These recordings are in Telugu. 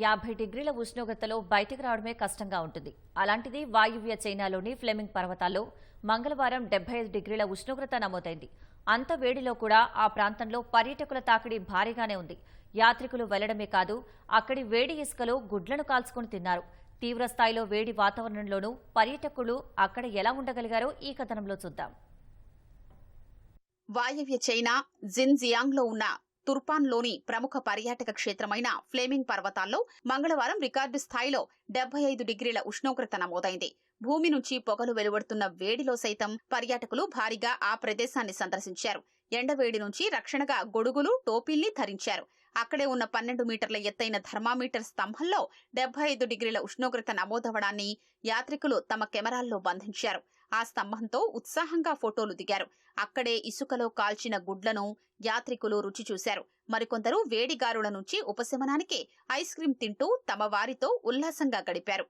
యాభై డిగ్రీల ఉష్ణోగ్రతలో బయటకు రావడమే కష్టంగా ఉంటుంది. అలాంటిది వాయువ్య చైనాలోని ఫ్లెమింగ్ పర్వతాల్లో మంగళవారం డెబ్బై ఐదు డిగ్రీల ఉష్ణోగ్రత నమోదైంది. అంత వేడిలో కూడా ఆ ప్రాంతంలో పర్యాటకుల తాకిడి భారీగానే ఉంది. యాత్రికులు వెళ్ళడమే కాదు అక్కడి వేడి ఇసుకలో గుడ్లను కాల్చుకుని తిన్నారు. తీవ్రస్థాయిలో వేడి వాతావరణంలోనూ పర్యటకులు అక్కడ ఎలా ఉండగలిగారో ఈ కథనంలో చూద్దాం. వాయవ్య చైనా జిన్జియాంగ్లో ఉన్న తుర్పాన్లోని ప్రముఖ పర్యాటక క్షేత్రమైన ఫ్లేమింగ్ పర్వతాల్లో మంగళవారం రికార్డు స్థాయిలో డెబ్బై ఐదు డిగ్రీల ఉష్ణోగ్రత నమోదైంది. భూమి నుంచి పొగలు వెలువడుతున్న వేడిలో సైతం పర్యాటకులు భారీగా ఆ ప్రదేశాన్ని సందర్శించారు. ఎండవేడి నుంచి రక్షణగా గొడుగులు టోపీల్ని ధరించారు. అక్కడే ఉన్న పన్నెండు మీటర్ల ఎత్తైన థర్మామీటర్ స్తంభంలో డెబ్బై ఐదు డిగ్రీల ఉష్ణోగ్రత నమోదవడాన్ని యాత్రికులు తమ కెమెరాల్లో బంధించారు. ఆ స్తంభంతో ఉత్సాహంగా ఫోటోలు దిగారు. అక్కడే ఇసుకలో కాల్చిన గుడ్లను యాత్రికులు రుచి చూశారు. మరికొందరు వేడిగారుల నుంచి ఉపశమనానికి ఐస్ క్రీం తింటూ తమ వారితో ఉల్లాసంగా గడిపారు.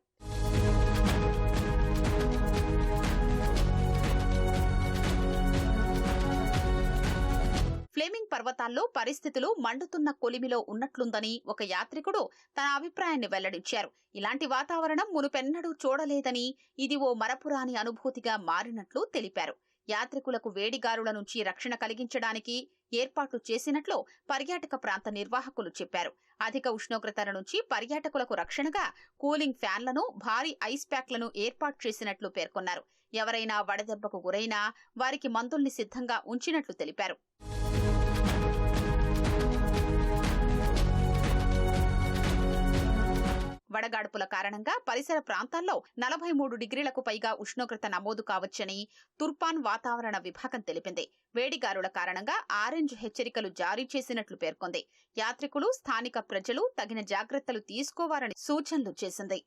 ఫ్లేమింగ్ పర్వతాల్లో పరిస్థితులు మండుతున్న కొలిమిలో ఉన్నట్లుందని ఒక యాత్రికుడు తన అభిప్రాయాన్ని వెల్లడించారు. ఇలాంటి వాతావరణం మునుపెన్నడూ చూడలేదని ఇది ఓ మరపురాని అనుభూతిగా మారినట్లు తెలిపారు. యాత్రికులకు వేడిగారుల నుంచి రక్షణ కలిగించడానికి ఏర్పాట్లు చేసినట్లు పర్యాటక ప్రాంత నిర్వాహకులు చెప్పారు. అధిక ఉష్ణోగ్రతల నుంచి పర్యాటకులకు రక్షణగా కూలింగ్ ఫ్యాన్లను భారీ ఐస్ ప్యాక్లను ఏర్పాటు చేసినట్లు పేర్కొన్నారు. ఎవరైనా వడదెబ్బకు గురైనా వారికి మందుల్ని సిద్ధంగా ఉంచినట్లు తెలిపారు. వడగాడుపుల కారణంగా పరిసర ప్రాంతాల్లో నలభై మూడు డిగ్రీలకు పైగా ఉష్ణోగ్రత నమోదు కావచ్చని తుర్పాన్ వాతావరణ విభాగం తెలిపింది. వేడిగారుల కారణంగా ఆరెంజ్ హెచ్చరికలు జారీ చేసినట్లు పేర్కొంది. యాత్రికులు స్థానిక ప్రజలు తగిన జాగ్రత్తలు తీసుకోవాలని సూచనలు చేసింది.